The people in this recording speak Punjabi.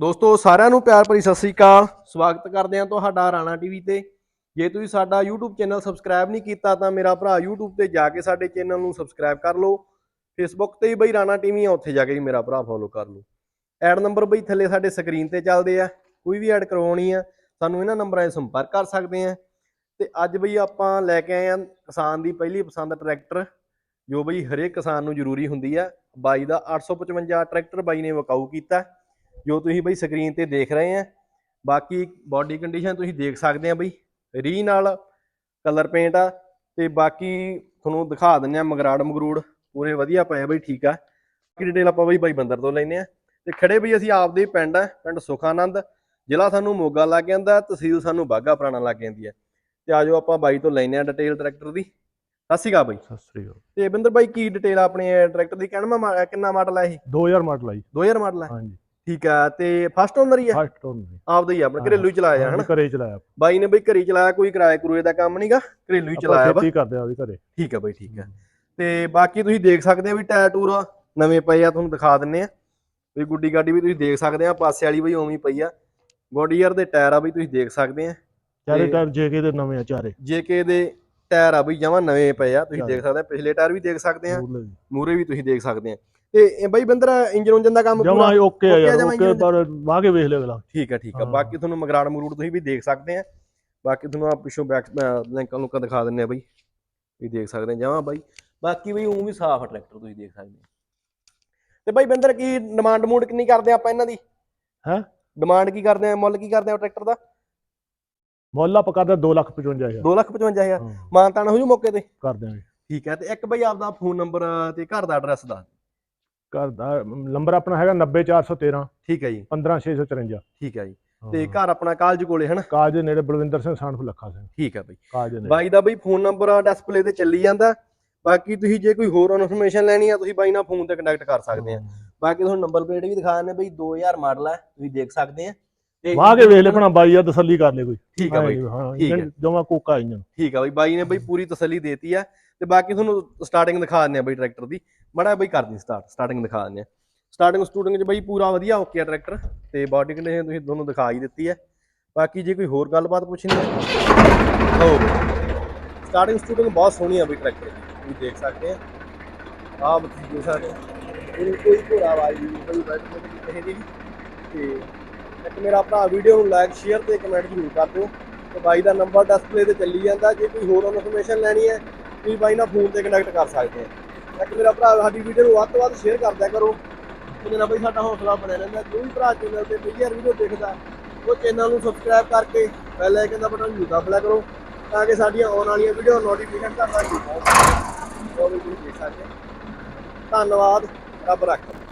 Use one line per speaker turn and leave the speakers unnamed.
ਦੋਸਤੋ, ਸਾਰਿਆਂ ਨੂੰ ਪਿਆਰ ਭਰੀ ਸਤਿ ਸ੍ਰੀ ਅਕਾਲ। ਸਵਾਗਤ ਕਰਦੇ ਹਾਂ ਤੁਹਾਡਾ ਰਾਣਾ ਟੀਵੀ ਤੇ। ਜੇ ਤੁਸੀਂ ਸਾਡਾ YouTube ਚੈਨਲ ਸਬਸਕ੍ਰਾਈਬ ਨਹੀਂ ਕੀਤਾ, ਤਾਂ ਮੇਰਾ ਭਰਾ YouTube ਤੇ ਜਾ ਕੇ ਸਾਡੇ ਚੈਨਲ ਨੂੰ ਸਬਸਕ੍ਰਾਈਬ ਕਰ ਲਓ। Facebook ਤੇ ਵੀ ਬਈ ਰਾਣਾ ਟੀਵੀ ਆ, ਉੱਥੇ ਜਾ ਕੇ ਵੀ ਮੇਰਾ ਭਰਾ ਫੋਲੋ ਕਰ ਲਓ। ਐਡ ਨੰਬਰ ਬਈ ਥੱਲੇ ਸਾਡੇ ਸਕਰੀਨ ਤੇ ਚੱਲਦੇ ਆ। ਕੋਈ ਵੀ ਐਡ ਕਰਵਾਉਣੀ ਆ, ਸਾਨੂੰ ਇਹਨਾਂ ਨੰਬਰਾਂ 'ਤੇ ਸੰਪਰਕ ਕਰ ਸਕਦੇ ਆ। ਤੇ ਅੱਜ ਬਈ ਆਪਾਂ ਲੈ ਕੇ ਆਏ ਆ ਕਿਸਾਨ ਦੀ ਪਹਿਲੀ ਪਸੰਦ ਟਰੈਕਟਰ ਜੋ ਬਈ ਹਰੇਕ ਕਿਸਾਨ ਨੂੰ ਜ਼ਰੂਰੀ ਹੁੰਦੀ ਆ। ਬਾਈ ਦਾ 855 ਟਰੈਕਟਰ ਬਾਈ ਨੇ ਵਕਾਊ ਕੀਤਾ। ਜੋ ਤੁਸੀਂ ਬਈ ਸਕਰੀਨ ਤੇ ਦੇਖ ਰਹੇ ਆ ਬਾਕੀ ਬਾਡੀ ਕੰਡੀਸ਼ਨ ਤੁਸੀਂ ਦੇਖ ਸਕਦੇ ਆ ਬਈ। ਰੀ ਨਾਲ ਕਲਰ ਪੇਂਟ ਆ ਤੇ ਬਾਕੀ ਤੁਹਾਨੂੰ ਦਿਖਾ ਦਿੰਨੇ ਆ ਮਗਰਾੜ ਮਗਰੂੜ ਪੂਰੇ ਵਧੀਆ ਪਏ ਆ ਬਈ ਠੀਕ ਆ। ਕੀ ਡਿਟੇਲ ਆਪਾਂ ਬਈ ਬਾਈ ਬੰਦਰ ਤੋਂ ਲੈਨੇ ਆ। ਤੇ ਖੜੇ ਬਈ ਅਸੀਂ ਆਪਦੇ ਹੀ ਪਿੰਡ ਆ ਪਿੰਡ ਸੁਖਾਨੰਦ। ਜ਼ਿਲ੍ਹਾ ਸਾਨੂੰ ਮੋਗਾ ਲੱਗ ਜਾਂਦਾ ਤਹਿਸੀਲ ਸਾਨੂੰ ਬਾਗਾ ਪੁਰਾਣਾ ਲੱਗ ਜਾਂਦੀ ਹੈ ਤੇ ਆਜੋ ਆਪਾਂ ਬਾਈ ਤੋਂ ਲੈਨੇ ਆ ਡਿਟੇਲ ਟਰੈਕਟਰ ਦੀ। ਸਤਿ ਸ਼੍ਰੀ ਅਕਾਲ ਬਾਈ।
ਸਤਿ ਸ੍ਰੀ ਅਕਾਲ।
ਤੇ ਬਿੰਦਰ ਬਾਈ ਕੀ ਡਿਟੇਲ ਆਪਣੇ ਟਰੈਕਟਰ ਦੀ? ਕਹਿਣਾ ਕਿੰਨਾ ਮਾਡਲ ਆ ਇਹ?
2000 ਮਾਡਲ ਆਈ
2000 ਮਾਡਲ ਆ?
ਹਾਂਜੀ।
ਠੀਕ ਆ ਤੇ ਫਸਟ ਓਨਰ ਹੀ ਆ?
ਫਸਟ ਦੀ
ਆਪਦਾ ਹੀ ਆ, ਆਪਣਾ ਘਰੇਲੂ ਹੀ ਚਲਾਇਆ ਹਨਾ?
ਘਰੇ ਚਲਾਇਆ।
ਬਾਈ ਨੇ ਬਈ ਘਰੇ ਚਲਾਇਆ ਕੋਈ ਕਿਰਾਏ ਕਰੂਏ ਦਾ ਕੰਮ ਨਹੀਂਗਾ ਘਰੇਲੂ ਹੀ ਚਲਾਇਆ ਵਾ।
ਖੇਤੀ ਕਰਦੇ ਆ ਉਹਦੀ ਘਰੇ।
ਠੀਕ ਆ ਬਈ ਠੀਕ ਆ। ਤੇ ਬਾਕੀ ਤੁਸੀਂ ਦੇਖ ਸਕਦੇ ਆ ਵੀ ਟਾਇਰ ਟੂਰ ਨਵੇਂ ਪਏ ਆ ਤੁਹਾਨੂੰ ਦਿਖਾ ਦਿੰਨੇ ਆ। ਵੀ ਗੁੱਡੀ ਗਾਡੀ ਵੀ ਤੁਸੀਂ ਦੇਖ ਸਕਦੇ ਆ ਪਾਸੇ ਵਾਲੀ ਬਈ ਉਵੇਂ ਪਈ ਆ। ਗੋਡੀਅਰ ਦੇ ਟਾਇਰ ਆ ਬਈ ਤੁਸੀਂ ਦੇਖ ਸਕਦੇ ਆ।
ਚਾਰੇ ਟਾਇਰ ਜੇਕੇ ਦੇ ਨਵੇਂ ਆ ਚਾਰੇ।
ਜੇਕੇ ਦੇ ਟਾਇਰ ਆ ਬਈ ਜਮਾਂ ਨਵੇਂ ਪਏ ਆ ਤੁਸੀਂ। ਦੇਖ ਸਕਦੇ ਆ ਪਿਛਲੇ ਟਾਇਰ ਵੀ ਦੇਖ ਸਕਦੇ ਆ। ਮੂਰੇ ਵੀ ਤੁਸੀਂ ਦੇਖ ਸਕਦੇ ਆ। ਤੇ ਇਹ ਬਈ ਬੰਦਰ ਇੰਜਨ ਉਂਜਨ ਦਾ ਕੰਮ
ਜਮਾ ਓਕੇ ਆ ਯਾਰ ਓਕੇ ਪਰ ਵਾਹ ਕੇ ਵੇਖ ਲਿਓ ਅਗਲਾ।
ਠੀਕ ਆ ਠੀਕ ਆ।
ਹਾਂ।
ਬਾਕੀ ਤੁਹਾਨੂੰ ਮਗਰਾੜ ਮਰੂੜ ਤੁਸੀਂ ਵੀ ਦੇਖ ਸਕਦੇ ਆ। ਬਾਕੀ ਤੁਹਾਨੂੰ ਆ ਪਿੱਛੋਂ ਬੈਕ ਲਿੰਕਾਂ ਨੂੰ ਦਿਖਾ ਦਿੰਨੇ ਆ ਬਈ। ਵੀ ਦੇਖ ਸਕਦੇ ਆ ਜਮਾਂ ਬਾਈ। ਬਾਕੀ ਬਈ ਉਹ ਵੀ ਸਾਫ਼ ਟਰੈਕਟਰ ਤੁਸੀਂ ਦੇਖ ਸਕਦੇ ਆ। ਤੇ ਬਾਈ ਬਿੰਦਰ ਕੀ ਡਿਮਾਂਡ ਮੂਡ ਕਿੰਨੀ ਕਰਦੇ ਆ ਆਪਾਂ ਇਹਨਾਂ ਦੀ?
ਹੈਂ?
ਡਿਮਾਂਡ ਕੀ ਕਰਦੇ ਆ ਮੁੱਲ ਕੀ ਕਰਦੇ ਆ ਟਰੈਕਟਰ ਦਾ?
ਮੁੱਲ ਆਪਾਂ ਕਰਦੇ 255000
255000
ਹਾਂ।
ਮਾਨਤਾਨ ਹੋ ਜੂ ਮੌਕੇ ਤੇ?
ਕਰ ਦਿਆਂਗੇ।
ਠੀਕ ਹੈ ਤੇ ਇੱਕ ਬਈ ਆਪਦਾ ਫੋਨ ਨੰਬਰ ਤੇ ਘਰ ਦਾ ਐਡਰੈਸ ਦੱਸ
ਘਰ ਦਾ ਨੰਬਰ ਆਪਣਾ ਹੈਗਾ 90413
ਠੀਕ ਹੈ ਜੀ।
15654
ਠੀਕ ਹੈ ਜੀ। ਤੇ ਘਰ ਆਪਣਾ ਕਾਲਜ ਕੋਲੇ ਹਨਾ?
ਦੇ ਨੇੜੇ ਬਲਵਿੰਦਰ ਸਿੰਘ ਸਾਨਫ ਲੱਖਾ ਸਿੰਘ।
ਠੀਕ ਹੈ ਬਈ।
ਕਾਜ ਦੇ ਨੇੜੇ।
ਬਾਈ ਦਾ ਬਈ ਫੋਨ ਨੰਬਰ ਡਿਸਪਲੇ ਤੇ ਚੱਲੀ ਜਾਂਦਾ। ਬਾਕੀ ਤੁਸੀਂ ਜੇ ਕੋਈ ਹੋਰ ਇਨਫੋਰਮੇਸ਼ਨ ਲੈਣੀ ਆ ਤੁਸੀਂ ਬਾਈ ਨਾਲ ਫੋਨ ਤੇ ਕੰਟੈਕਟ ਕਰ ਸਕਦੇ ਆ। ਬਾਕੀ ਤੁਹਾਨੂੰ ਨੰਬਰ ਪਲੇਟ ਵੀ ਦਿਖਾ ਦਿੰਦੇ ਬਈ 2000 ਮਾਡਲ ਹੈ ਤੁਸੀਂ ਦੇਖ ਸਕਦੇ ਆ।
ਵਾਹ ਕੇ ਵੇਖ ਲੈ ਭਣਾ ਬਾਈ ਆ ਤਸੱਲੀ ਕਰ ਲੈ ਕੋਈ।
ਠੀਕ ਆ ਬਾਈ
ਹਾਂ
ਠੀਕ ਆ।
ਜਮਾ ਕੋਕਾ ਇੰਜਨ
ਠੀਕ ਆ ਬਈ ਬਾਈ ਨੇ ਬਈ ਪੂਰੀ ਤਸੱਲੀ ਦੇਤੀ ਆ। ਤੇ ਬਾਕੀ ਤੁਹਾਨੂੰ ਸਟਾਰਟਿੰਗ ਦਿਖਾ ਦਿੰਦੇ ਆ ਬਈ ਟਰੈਕਟਰ ਦੀ। ਮੜਾ ਬਈ ਕਰਦੀ ਸਟਾਰਟ ਸਟਾਰਟਿੰਗ ਦਿਖਾ ਦਿੰਦੇ ਆ। ਸਟਾਰਟਿੰਗ ਸਟੂਡਿੰਗ 'ਚ ਬਈ ਪੂਰਾ ਵਧੀਆ ਓਕੇ ਆ ਟਰੈਕਟਰ ਤੇ ਬਾਡੀ ਕੰਡੀਸ਼ਨ ਤੁਸੀਂ ਤੁਹਾਨੂੰ ਦਿਖਾ ਹੀ ਦਿੱਤੀ ਹੈ ਬਾਕੀ ਜੇ ਕੋਈ ਹੋਰ ਗੱਲਬਾਤ ਪੁੱਛਣੀ ਹੈ ਹੋ ਸਟਾਰਟਿੰਗ ਸਟੂਡਿੰਗ ਬਹੁਤ ਸੋਹਣੀ ਆ ਬਈ ਟਰੈਕਟਰ ਦੀ ਤੁਸੀਂ ਦੇਖ ਸਕਦੇ ਆ। ਆਹ ਤੁਸੀਂ ਦੇਖ ਸਕਦੇ ਇਹਦੀ ਕੋਈ ਘੋੜਾ ਆਵਾਜ਼ ਨਹੀਂ ਕੋਈ ਬੈਠ ਨਹੀਂ ਕਿਸੇ ਦੀ। ਤੇ ਇੱਕ ਮੇਰਾ ਭਰਾ ਵੀਡੀਓ ਨੂੰ ਲਾਈਕ ਸ਼ੇਅਰ ਤੇ ਕਮੈਂਟ ਜ਼ਰੂਰ ਕਰ ਦਿਓ। ਤੇ ਬਾਈ ਦਾ ਨੰਬਰ ਡਿਸਪਲੇ ਤੇ ਚੱਲੀ ਜਾਂਦਾ। ਜੇ ਕੋਈ ਹੋਰ ਇਨਫੋਰਮੇਸ਼ਨ ਲੈਣੀ ਹੈ, ਤੁਸੀਂ ਬਾਈ ਨਾਲ ਫੋਨ ਤੇ ਕਨੈਕਟ ਕਰ ਸਕਦੇ ਆ ਇੱਕ ਮੇਰਾ ਭਰਾ, ਸਾਡੀ ਵੀਡੀਓ ਨੂੰ ਵੱਧ ਤੋਂ ਵੱਧ ਸ਼ੇਅਰ ਕਰਦਿਆ ਕਰੋ। ਤੇ ਨਾਲ ਬਈ ਸਾਡਾ ਹੌਸਲਾ ਬਣਿਆ ਰਹਿੰਦਾ। ਜੋ ਵੀ ਭਰਾ ਚੈਨਲ ਤੇ ਪਹਿਲੀ ਵੀਡੀਓ ਦੇਖਦਾ, ਉਹ ਚੈਨਲ ਨੂੰ ਸਬਸਕ੍ਰਾਈਬ ਕਰਕੇ ਬੈਲ ਆਈਕਨ ਦਾ ਬਟਨ ਜ਼ਰੂਰ ਦਬਾ ਲਿਆ ਕਰੋ, ਤਾਂ ਕਿ ਸਾਡੀਆਂ ਆਉਣ ਵਾਲੀਆਂ ਵੀਡੀਓ ਨੋਟੀਫਿਕੇਸ਼ਨ ਤੁਹਾਡਾ ਤੱਕ ਸਕੇ। ਉਹ ਵੀ ਦੇਖ ਸਕਦੇ ਹੋ। ਧੰਨਵਾਦ। ਰੱਬ ਰੱਖੇ।